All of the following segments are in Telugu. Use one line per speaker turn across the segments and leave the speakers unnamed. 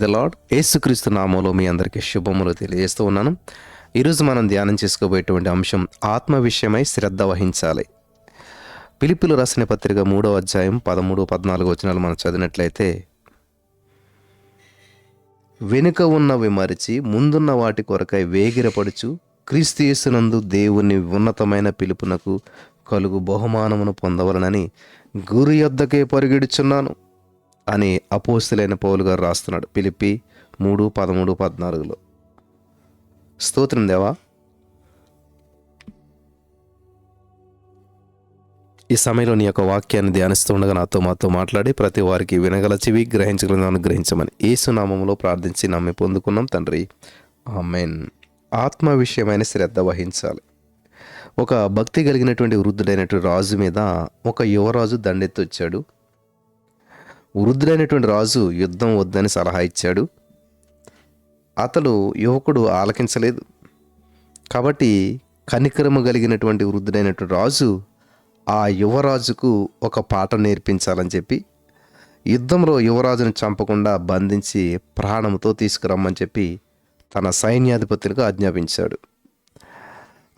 ద లాడ్ యేసుక్రీస్తు నామంలో మీ అందరికీ శుభములు తెలియజేస్తూ ఉన్నాను. ఈరోజు మనం ధ్యానం చేసుకోబోయేటువంటి అంశం ఆత్మ విషయమై శ్రద్ధ వహించాలి. పిలిపిలు రాసిన పత్రిక మూడో అధ్యాయం పదమూడు పద్నాలుగు వచనాలు మనం చదివినట్లయితే వెనుక ఉన్నవి మరిచి ముందున్న వాటి కొరకై వేగిరపడుచు క్రీస్తు యేసునందు దేవుని ఉన్నతమైన పిలుపునకు కలుగు బహుమానమును పొందవలనని గురి యొద్దకే పరిగెడుచున్నాను. అని అపోస్తులైన పౌలు గారు రాస్తున్నాడు. పిలిపి మూడు పదమూడు పద్నాలుగులో. స్తోత్రం దేవా. ఈ సమయంలో నీ యొక్క వాక్యాన్ని ధ్యానిస్తూ ఉండగా నాతో మాతో మాట్లాడి ప్రతి వారికి వినగల చెవి గ్రహించగలను అనుగ్రహించమని ఏసునామంలో ప్రార్థించి నమ్మి పొందుకున్నాం తండ్రి. ఆమెన్. ఆత్మ విషయమైన శ్రద్ధ వహించాలి. ఒక భక్తి కలిగినటువంటి వృద్ధుడైనటువంటి రాజు మీద ఒక యువరాజు దండెత్తి వచ్చాడు వృద్ధుడైనటువంటి రాజు యుద్ధం వద్దని సలహా ఇచ్చాడు. అతడు యువకుడు ఆలకించలేదు. కాబట్టి కనికరము కలిగినటువంటి వృద్ధుడైనటువంటి రాజు ఆ యువరాజుకు ఒక పాట నేర్పించాలని చెప్పి యుద్ధంలో యువరాజును చంపకుండా బంధించి ప్రాణంతో తీసుకురమ్మని చెప్పి తన సైన్యాధిపతులకు ఆజ్ఞాపించాడు.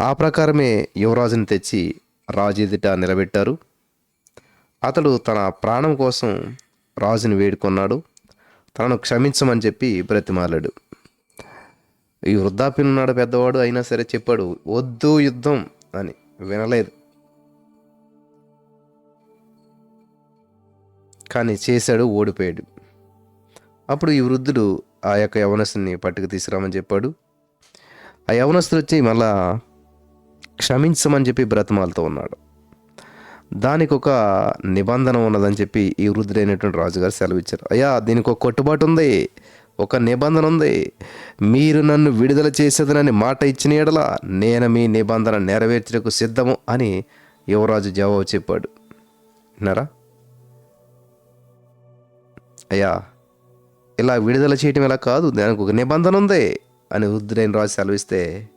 ఆ ప్రకారమే యువరాజుని తెచ్చి రాజు ఎదుట నిలబెట్టారు. అతడు తన ప్రాణం కోసం రాజుని వేడుకొన్నాడు. తనను క్షమించమని చెప్పి బ్రతిమాలాడు. ఈ వృద్ధాప్యనున్నాడు పెద్దవాడు అయినా సరే చెప్పాడు వద్దు యుద్ధం అని. వినలేదు. కానీ చేశాడు ఓడిపోయాడు. అప్పుడు ఈ వృద్ధుడు ఆ యొక్క యవనస్తుని పట్టుకు తీసుకురామని చెప్పాడు. ఆ యవనస్తుడు వచ్చి మళ్ళా క్షమించమని చెప్పి బ్రతమాలతో ఉన్నాడు. దానికి ఒక నిబంధన ఉన్నదని చెప్పి ఈ వృద్ధుడైనటువంటి రాజుగారు సెలవిచ్చారు. అయ్యా దీనికి ఒక కట్టుబాటు ఉంది ఒక నిబంధన ఉంది మీరు నన్ను విడుదల చేసేదనని మాట ఇచ్చిన ఎడల నేను మీ నిబంధన నెరవేర్చడకు సిద్ధము అని యువరాజు జవాబు చెప్పాడు. విన్నారా? అయ్యా ఇలా విడుదల చేయటం ఇలా కాదు? దానికి ఒక నిబంధన ఉంది అని వృద్ధుడైన రాజు సెలవిస్తే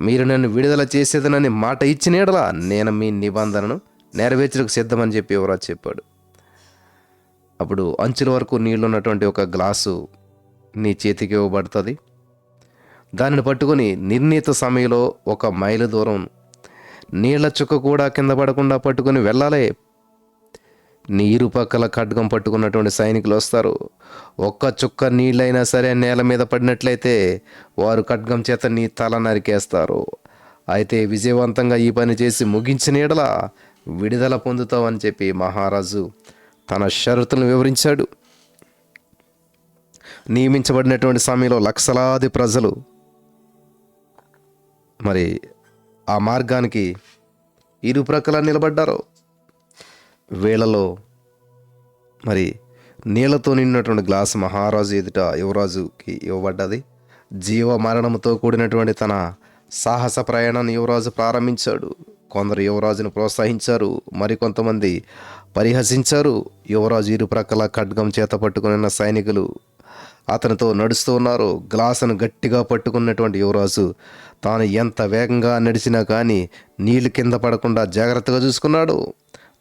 మీరు నన్ను విడుదల చేసేదనని మాట ఇచ్చిన ఎడల నేను మీ నిబంధనను నెరవేర్చడానికి సిద్ధమని చెప్పి యువరాజు చెప్పాడు. అప్పుడు అంచుల వరకు నీళ్ళు ఉన్నటువంటి ఒక గ్లాసు నీ చేతికి ఇవ్వబడుతుంది. దానిని పట్టుకొని నిర్ణీత సమయంలో ఒక మైలు దూరం నీళ్ళ చుక్క కూడా కింద పడకుండా పట్టుకొని వెళ్ళాలి నీరు పక్కల ఖడ్గం పట్టుకున్నటువంటి సైనికులు వస్తారు. ఒక్క చుక్క నీళ్ళైనా సరే నేల మీద పడినట్లయితే వారు ఖడ్గం చేత నీ తల నరికేస్తారు. అయితే విజయవంతంగా ఈ పని చేసి ముగించిన ఎడల విడుదల పొందుతావని చెప్పి మహారాజు తన షరతులను వివరించాడు. నియమించబడినటువంటి సమయంలో లక్షలాది ప్రజలు మరి ఆ మార్గానికి ఇరు ప్రక్కల నిలబడ్డారు. వేళలో మరి నీళ్ళతో నిండినటువంటి గ్లాసు మహారాజు ఎదుట యువరాజుకి ఇవ్వబడ్డది. జీవ మరణంతో కూడినటువంటి తన సాహస ప్రయాణాన్ని యువరాజు ప్రారంభించాడు. కొందరు యువరాజును ప్రోత్సహించారు మరికొంతమంది పరిహసించారు. యువరాజు ఇరు ప్రక్కల ఖడ్గం చేత పట్టుకున్న సైనికులు అతనితో నడుస్తూ ఉన్నారు. గ్లాసును గట్టిగా పట్టుకున్నటువంటి యువరాజు తాను ఎంత వేగంగా నడిచినా కానీ నీళ్ళు కింద పడకుండా జాగ్రత్తగా చూసుకున్నాడు.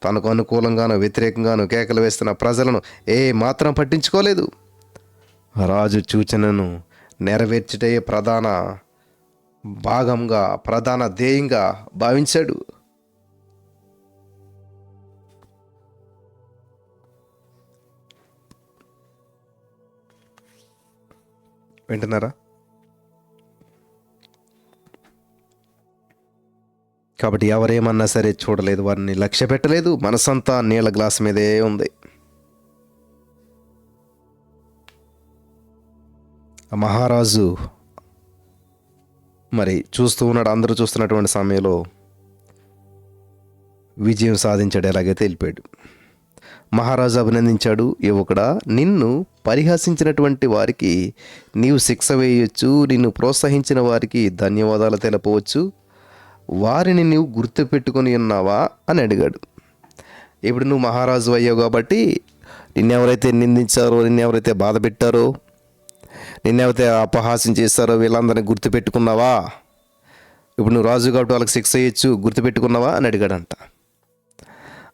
తనకు అనుకూలంగాను వ్యతిరేకంగాను కేకలు వేస్తున్న ప్రజలను ఏ మాత్రం పట్టించుకోలేదు. రాజు సూచనను నెరవేర్చుటే ప్రధాన భాగంగా ప్రధాన ధ్యేయంగా భావించాడు. వింటున్నారా? కాబట్టి ఎవరేమన్నా సరే చూడలేదు వారిని లక్ష్య పెట్టలేదు. మనసంతా నీళ్ళ గ్లాస్ మీదే ఉంది. మహారాజు మరి చూస్తూ ఉన్నాడు. అందరూ చూస్తున్నటువంటి సమయంలో విజయం సాధించాడు ఎలాగైతే వెళ్ళిపోయాడు. మహారాజు అభినందించాడు యువకుడా నిన్ను పరిహసించినటువంటి వారికి నీవు శిక్ష వేయొచ్చు నిన్ను ప్రోత్సహించిన వారికి ధన్యవాదాలు తెలపవచ్చు వారిని నీవు గుర్తుపెట్టుకొని ఉన్నావా అని అడిగాడు. ఇప్పుడు నువ్వు మహారాజు అయ్యావు కాబట్టి నిన్నెవరైతే నిందించారో నిన్నెవరైతే బాధ పెట్టారో నిన్నెవరైతే అపహాసం చేస్తారో వీళ్ళందరినీ గుర్తుపెట్టుకున్నావా? ఇప్పుడు నువ్వు రాజు కాబట్టి వాళ్ళకి శిక్ష ఇచ్చు గుర్తుపెట్టుకున్నావా? అని అడిగాడంట.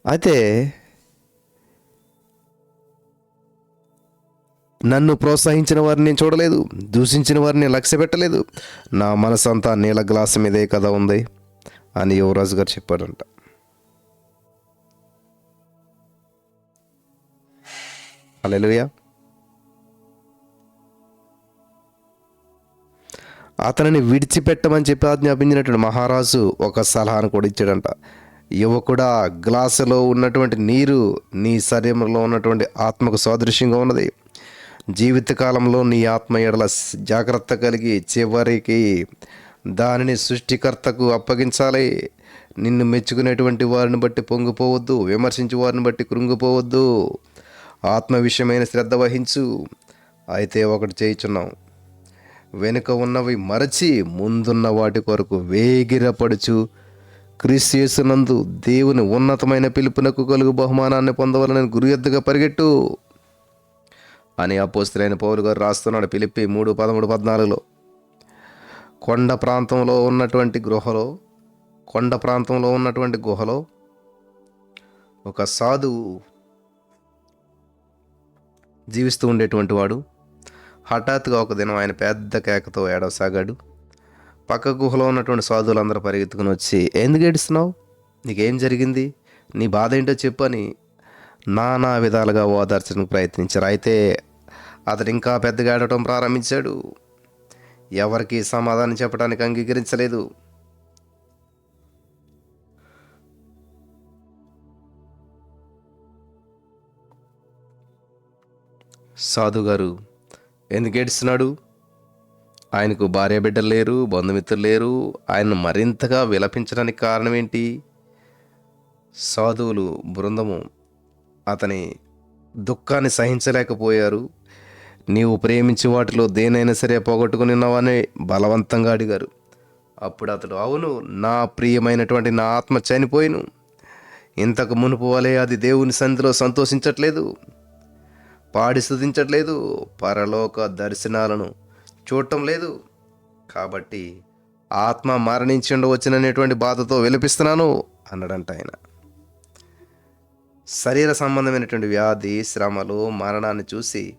అయితే నన్ను ప్రోత్సహించిన వారిని నేను చూడలేదు దూషించిన వారిని లక్ష్య పెట్టలేదు నా మనసంతా నీళ్ళ గ్లాసు మీదే కదా ఉంది. అని యువరాజు గారు చెప్పారంట. అలెలుయా అతనిని విడిచిపెట్టమని చెప్పి ఆజ్ఞాపించినటువంటి మహారాజు ఒక సలహాను కూడా ఇచ్చాడంట. యువకుడా గ్లాసులో ఉన్నటువంటి నీరు నీ శరీరంలో ఉన్నటువంటి ఆత్మకు సాదృశ్యంగా ఉన్నది. జీవితకాలంలో నీ ఆత్మ ఎడల జాగ్రత్త కలిగి చివరికి దానిని సృష్టికర్తకు అప్పగించాలి. నిన్ను మెచ్చుకునేటువంటి వారిని బట్టి పొంగిపోవద్దు. విమర్శించే వారిని బట్టి కృంగిపోవద్దు. ఆత్మ విషయమైన శ్రద్ధ వహించు. అయితే ఒకటి చేయుచున్నాం. వెనుక ఉన్నవి మరచి ముందున్న వాటి కొరకు వేగిరపడుచు క్రీస్తు దేవుని ఉన్నతమైన పిలుపునకు కలుగు బహుమానాన్ని పొందవలనని గురి ఎద్దుగా పరిగెట్టు. అని అపోస్తులైన పౌరు గారు రాస్తున్నాడు పిలిపి మూడు పదమూడు పద్నాలుగులో. కొండ ప్రాంతంలో ఉన్నటువంటి గృహలో కొండ ప్రాంతంలో ఉన్నటువంటి గుహలో ఒక సాధువు జీవిస్తూ ఉండేటువంటి వాడు. హఠాత్తుగా ఒక దినం ఆయన పెద్ద కేకతో ఏడవసాగాడు. పక్క గుహలో ఉన్నటువంటి సాధువులందరూ పరిగెత్తుకుని వచ్చి ఎందుకు ఏడుస్తున్నావు? నీకేం జరిగింది? నీ బాధ ఏంటో చెప్పు అని నానా విధాలుగా ఓదార్చడానికి ప్రయత్నించారు. అయితే అతడు ఇంకా పెద్దగా ఆడటం ప్రారంభించాడు. ఎవరికీ సమాధానం చెప్పడానికి అంగీకరించలేదు. సాధుగారు ఎందుకు ఏడుస్తున్నాడు? ఆయనకు భార్య బిడ్డలు లేరు బంధుమిత్రులు లేరు ఆయన మరింతగా విలపించడానికి కారణం ఏంటి? సాధువులు బృందము అతని దుఃఖాన్ని సహించలేకపోయారు. నీవు ప్రేమించి వాటిలో దేనైనా సరే పోగొట్టుకుని బలవంతంగా అడిగారు. అప్పుడు అతడు అవును నా ప్రియమైనటువంటి నా ఆత్మ చనిపోయిను. ఇంతకు మునుపు వలె అది దేవుని సంధిలో సంతోషించట్లేదు పాడి స్థుతించట్లేదు పరలోక దర్శనాలను చూడటం లేదు. కాబట్టి ఆత్మ మరణించి ఉండవచ్చుననేటువంటి బాధతో విలపిస్తున్నాను అన్నాడంట ఆయన. శరీర సంబంధమైనటువంటి వ్యాధి శ్రమలు మరణాన్ని చూసి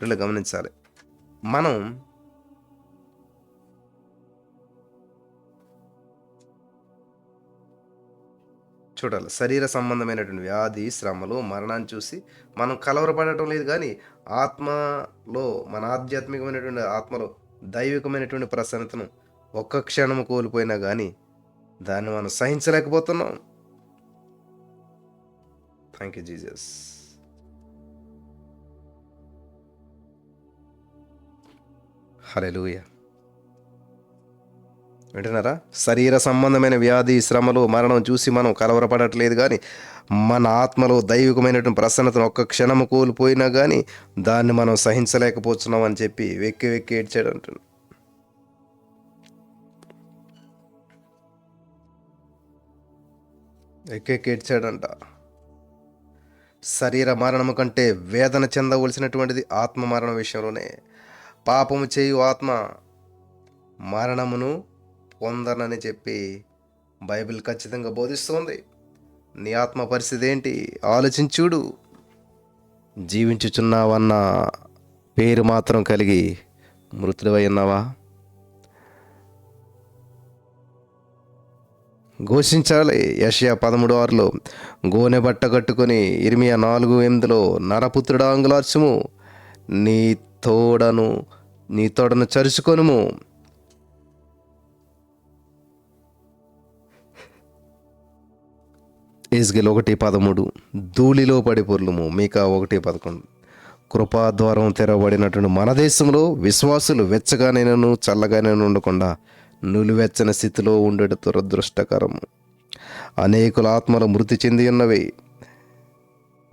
పిల్లలు గమనించాలి. మనం చూడాలి. శరీర సంబంధమైనటువంటి వ్యాధి శ్రమలు మరణాన్ని చూసి మనం కలవరపడటం లేదు కానీ ఆత్మలో మన ఆధ్యాత్మికమైనటువంటి ఆత్మలో దైవికమైనటువంటి ప్రసన్నతను ఒక్క క్షణము కోల్పోయినా కానీ దాన్ని మనం సహించలేకపోతున్నాం. థ్యాంక్ యూ జీజస్ హలెలూయా వింటున్నారా? శరీర సంబంధమైన వ్యాధి శ్రమలు మరణం చూసి మనం కలవరపడట్లేదు కానీ మన ఆత్మలో దైవికమైనటువంటి ప్రసన్నతను ఒక్క క్షణము కోల్పోయినా కానీ దాన్ని మనం సహించలేకపోతున్నాం అని చెప్పి వెక్కి వెక్కి ఏడ్చాడు అంటున్నాడు ఎక్కెక్కి శరీర మరణము కంటే వేదన చెందవలసినటువంటిది ఆత్మ మరణం విషయంలోనే. పాపము చేయు ఆత్మ మరణమును పొందనని చెప్పి బైబిల్ ఖచ్చితంగా బోధిస్తోంది. నీ ఆత్మ పరిస్థితి ఏంటి? ఆలోచించుడు జీవించుచున్నావన్న పేరు మాత్రం కలిగి మృతుడివై ఉన్నావా? ఘోషించాలి. యషయా పదమూడు ఆరులో గోనె బట్ట కట్టుకొని ఇరిమియా నాలుగు ఎనిమిదిలో నరపుత్రుడా అంగులార్చుము. నీ తోడను నీ తోడను చరుచుకొనుము. ఇజ్గిల్ ఒకటి పదమూడు ధూళిలో పడి పొర్లుము మీకా ఒకటి పదకొండు. కృపాద్వారం తెరవబడినటువంటి మన దేశంలో విశ్వాసులు వెచ్చగానైనను చల్లగానైనా ఉండకుండా నులివెచ్చని స్థితిలో ఉండేట దురదృష్టకరము. అనేకుల ఆత్మలు మృతి చెంది ఉన్నవి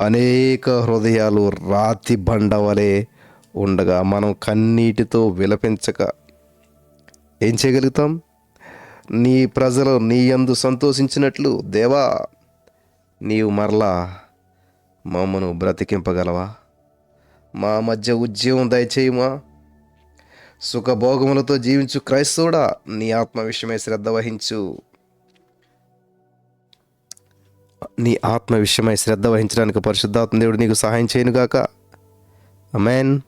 అనేక హృదయాలు రాతి బండవలే ఉండగా మనం కన్నీటితో విలపించక ఏం చేయగలుగుతాం? నీ ప్రజలు నీ యందు సంతోషించినట్లు దేవా నీవు మరలా మమ్మను బ్రతికింపగలవా? మా మధ్య ఉద్యమం దయచేయమా? సుఖభోగములతో జీవించు క్రైస్తవుడా నీ ఆత్మ విషయమై శ్రద్ధ వహించు. నీ ఆత్మ విషయమై శ్రద్ధ వహించడానికి పరిశుద్ధాత్మ దేవుడు నీకు సహాయం చేయనుగాక. అమెన్